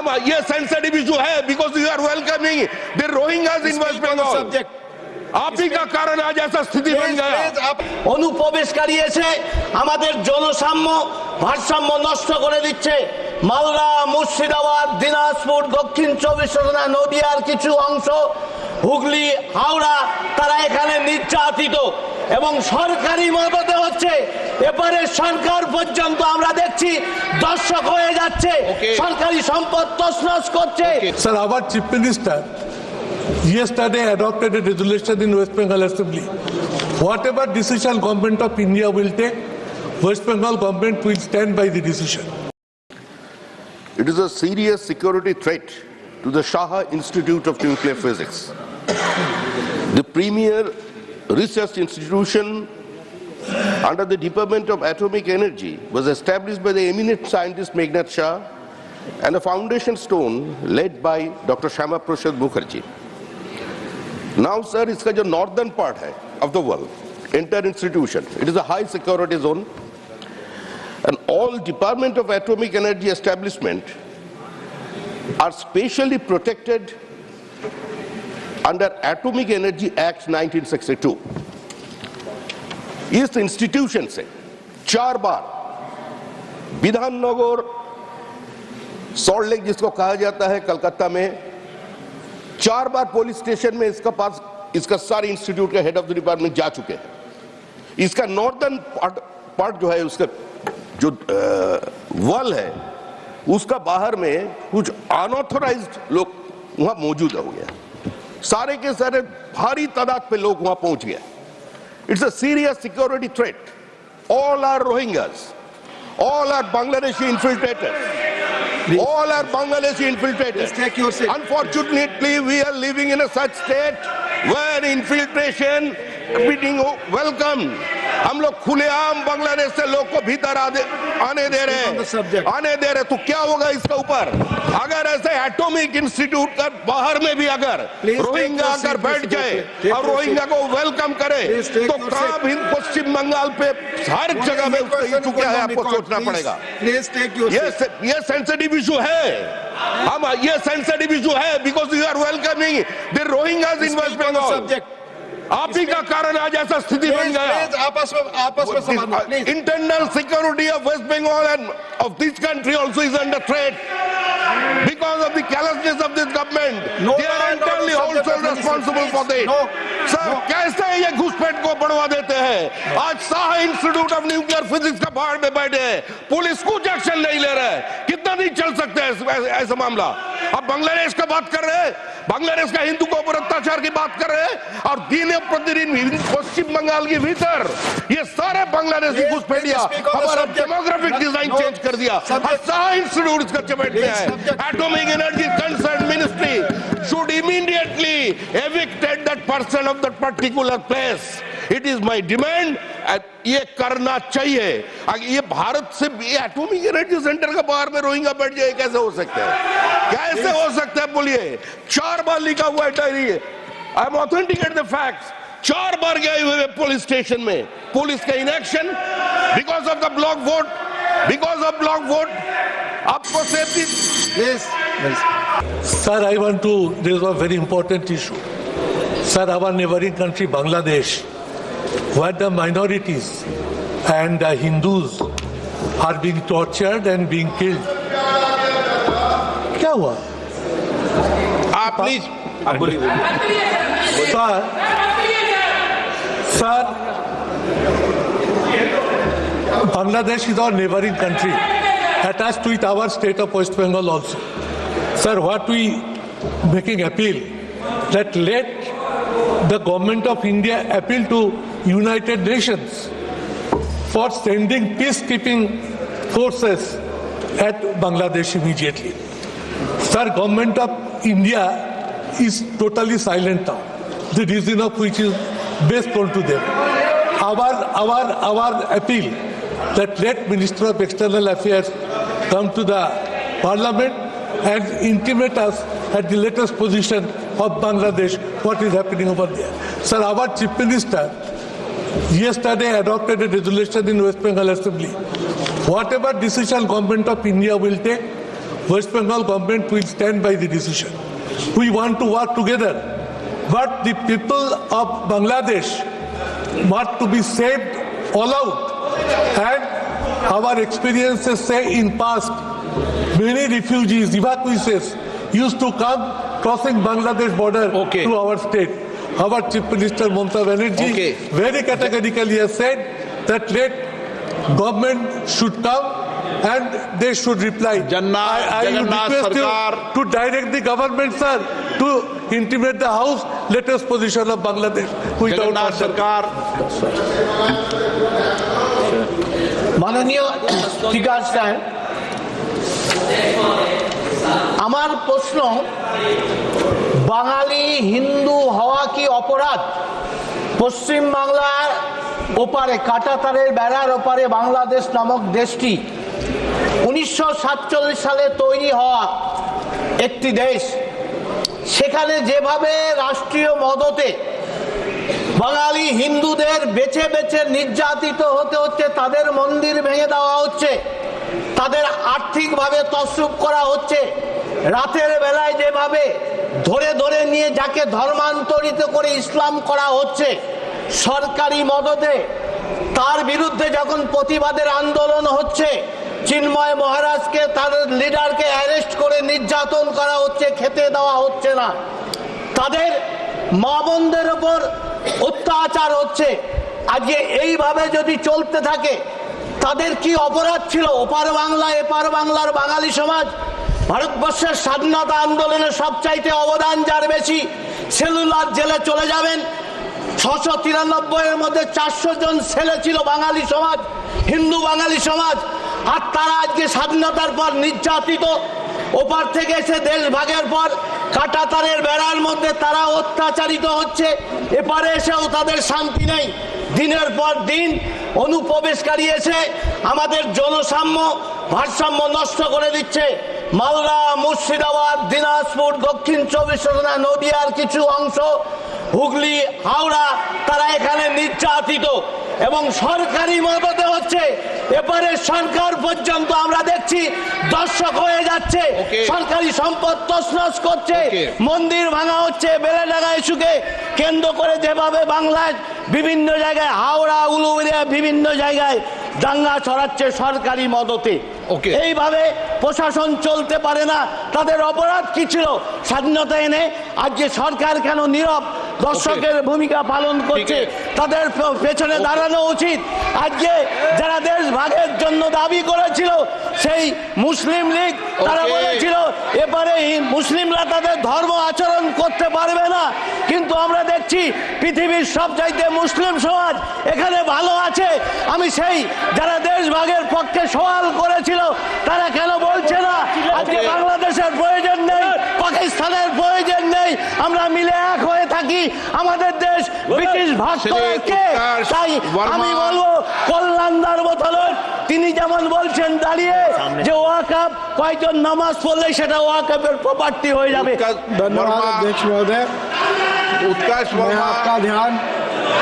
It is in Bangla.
ये सेंसिटिव इशू है because you are welcoming the Rohingyas in West Bengal subject. आप ही का कारण आज ऐसा स्थिति बन गया অনুপ্রবেশকারী এসে আমাদের জনসাম্য ভারসাম্য নষ্ট করে দিচ্ছে মালদা মুর্শিদাবাদ দিনাজপুর দক্ষিণ চব্বিশ পরগনা নদিয়ার কিছু অংশ হুগলি হাওড়া তারা এখানে নির্যাতিত এবং সরকারি মদতে হচ্ছে এবারে সরকার পর্যন্ত আমরা দেখছি দর্শক হয়ে যাচ্ছে সরকারি সম্পদ তছনছ করছে Sir, our chief minister yesterday adopted a resolution in West Bengal Assembly. Whatever decision government of India will take, West Bengal government will stand by the decision. It is a serious security threat to the Shaha Institute of Nuclear Physics. The premier Research Institution under the Department of Atomic Energy was established by the eminent scientist Meghnad Shah and a foundation stone led by Dr. Shama Prasad Mukherjee. Now, sir, it's the northern part of the world, entire institution. It is a high security zone. And all Department of Atomic Energy establishment are specially protected under Atomic Energy Act 1962. इस इंस्टीट्यूशन से चार बार विधाननगर सॉल्ट लेक जिसको कहा जाता है कलकत्ता में, चार बार पुलिस स्टेशन में इसका पास, इसका सारे इंस्टीट्यूट का हेड ऑफ़ द डिपार्टमेंट जा चुके हैं इसका नॉर्दर्न पार्ट पार्ट जो है, उसका जो वॉल है, उसका बाहर में कुछ अनऑथोराइज्ड लोग वहाँ मौजूद हो गया सारे के सारे भारी तादाद पे लोग वहाँ पहुँच गए। It's a serious security threat all are Rohingyas all are Bangladeshi infiltrator all are Bangladeshi infiltrator unfortunately we are living in a such state where infiltration beating welcome हम लोग खुलेआम बांग्लादेश से लोग को भीतर आने दे रहे. हैं आने दे रहे तो क्या होगा इसके ऊपर अगर ऐसे एटॉमिक इंस्टीट्यूट का बाहर में भी अगर रोहिंग्या your अगर बैठ जाए और रोहिंग्या को वेलकम करे तो seat. भी पश्चिम बंगाल पे हर जगह में क्या है आपको सोचना पड़ेगा ये. सेंसिटिव इशू है हम ये सेंसिटिव इशू है because you are welcoming the Rohingyas in West Bengal. आप ही का कारण आज ऐसा स्थिति बन गया आपस में आपस में please internal security of West Bengal and of this country also is under threat because of the carelessness of this government. No, they are no, no, entirely also responsible for this. No, sir no. कैसे ये घुसपैठ को बढ़वा देते हैं आज Saha institute of nuclear physics का बाहर में बैठे हैं पुलिस कुछ एक्शन नहीं ले रहे हैं कितना नहीं चल सकते हैं ऐसा मामला अब बांग्लादेश का बात कर रहे हैं बांग्लादेश का हिंदू के ऊपर अत्याचार की बात कर रहे हैं और दिन प्रतिदिन पश्चिम बंगाल के भीतर ये सारे बांग्लादेशी Please, घुसपैठिया हमारा. डेमोग्राफिक डिज़ाइन चेंज कर दिया subject. शाह इंस्टीट्यूट इसका चपेट में है. Atomic energy concern ministry immediately evicted that person of that particular place. It is my demand. and ये करना चाहिए ये भारत से एटॉमिक एनर्जी सेंटर के बाहर में रोहिंगा बैठ जाए कैसे हो सकता है कैसे हो सकता है? बोलिए। चार बार लिखा हुआ है diary. I am authenticate the facts चार बार गए हुए पुलिस स्टेशन में। पुलिस का inaction because of the block vote because of block vote आपको safety sir I want to this was very important issue sir our neighbouring country Bangladesh where the minorities and the Hindus are being tortured and being killed क्या हुआ आप please Sir, sir, Bangladesh is our neighboring country, attached with our state of West Bengal also. Sir, what we making appeal that let the government of India appeal to United Nations for sending peacekeeping forces at Bangladesh immediately. Sir, government of India is totally silent now. The reason of which is best known to them. Our, our, our appeal that let Minister of External Affairs come to the Parliament and intimate us at the latest position of Bangladesh what is happening over there. Sir, our Chief Minister yesterday adopted a resolution in West Bengal Assembly. Whatever decision government of India will take, West Bengal government will stand by the decision. We want to work together. But the people of Bangladesh want to be saved all out. And our experiences say in past, many refugees, evacuees used to come crossing Bangladesh border Okay. to our state. Our Chief Minister Mamata Banerjee Okay. very categorically has said that let government should come and they should reply. Janna, I, I Jagannath request Sarkar. you to direct the government, sir, to intimate the house Let us position of Bangladesh without Jagannath Sarkar. মাননীয় স্পিকার স্যার আমার প্রশ্ন বাঙালি হিন্দু হওয়া কি অপরাধ পশ্চিম বাংলার ওপারে কাটাতারের বেড়ার ওপারে বাংলাদেশ নামক দেশটি উনিশশো সাতচল্লিশ সালে তৈরি হওয়া একটি দেশ। সেখানে যেভাবে রাষ্ট্রীয় মদতে বাঙালি হিন্দুদের বেছে বেছে নির্যাতিত হতে হচ্ছে, তাদের মন্দির ভেঙে দেওয়া হচ্ছে, তাদের আর্থিকভাবে তসরুপ করা হচ্ছে, রাতের বেলায় যেভাবে ধরে ধরে নিয়ে যাকে ধর্মান্তরিত করে ইসলাম করা হচ্ছে, সরকারি মদতে, তার বিরুদ্ধে যখন প্রতিবাদের আন্দোলন হচ্ছে চিন্ময় মহারাজকে, তার লিডারকে অ্যারেস্ট করে নির্যাতন করা হচ্ছে, খেতে দেওয়া হচ্ছে না। তাদের মা বোনদের ওপর অত্যাচার হচ্ছে। আজকে এইভাবে যদি চলতে থাকে, তাদের কি অপরাধ ছিল? ওপার বাংলা, এপার বাংলার বাঙালি সমাজ, ভারতবর্ষের স্বাধীনতা আন্দোলনে সবচাইতে অবদান যার বেশি, সেলুলার জেলে চলে যাবেন। ছশো তিরানব্বই এর মধ্যে চারশো জন ছেলে ছিল বাঙালি সমাজ, হিন্দু বাঙালি সমাজ। আর তারা আজকে স্বাধীনতার পর নির্যাতিত। ওপার থেকে এসে দেশ ভাগের পর কাটাতারের বেড়ার মধ্যে তারা অত্যাচারিত হচ্ছে। এপারে এসেও তাদের শান্তি নেই। দিনের পর দিন অনুপ্রবেশকারী এসে আমাদের জনসাম্য, ভারসাম্য নষ্ট করে দিচ্ছে। মালদা, মুর্শিদাবাদ, দিনাজপুর, দক্ষিণ চব্বিশ পরগনা, নদিয়ার কিছু অংশ হুগলি হাওড়া তারা এখানে নির্যাতিত এবং সরকারি মদতে হচ্ছে। এবারে সরকার পর্যন্ত আমরা দেখছি দর্শক হয়ে যাচ্ছে সরকারি সম্পদ তছনছ করছে মন্দির ভাঙা হচ্ছে বেলেডাঙ্গা ইস্যুকে কেন্দ্র করে যেভাবে বাংলায় বিভিন্ন জায়গায় হাওড়া উলুবেড়িয়া বিভিন্ন জায়গায় দাঙ্গা ছড়াচ্ছে সরকারি মদতে. এইভাবে প্রশাসন চলতে পারে না তাদের অপরাধ কি ছিল? স্বাধীনতা এনে আজকে সরকার কেন নীরব? দর্শকের ভূমিকা পালন করছে তাদের পেছনে দাঁড়ানো উচিত। আজকে যারা দেশ ভাগের জন্য দাবি করেছিল সেই মুসলিম লীগ তারা. বলেছিল এবারে মুসলিমরা তাদের ধর্ম আচরণ করতে পারবে না। কিন্তু আমরা দেখছি পৃথিবীর সব চাইতে মুসলিম সমাজ এখানে ভালো আছে। আমি সেই যারা দেশ ভাগের পক্ষে সওয়াল করেছিল তারা কেন বলছে না? আজকে বাংলাদেশের প্রয়োজন নেই। পাকিস্তানের প্রয়োজন নেই আমরা মিলে এক হয়ে থাকি আমাদের দেশ ব্রিটিশ ভাগ শ্রী করার কে উৎকর্ষ তাই বর্মা। আমি বলবো কল্যাণদার বোতলের তিনি যেমন বলছেন দাঁড়িয়ে যে ওয়াকাপ কয়েকজন নামাজ পড়লে সেটা ওয়াকাপের প্রপার্টি হয়ে যাবে उत्कर्ष धन्यवाद वर्मा अध्यक्ष महोदय उत्कर्ष मैं वर्मा आपका ध्यान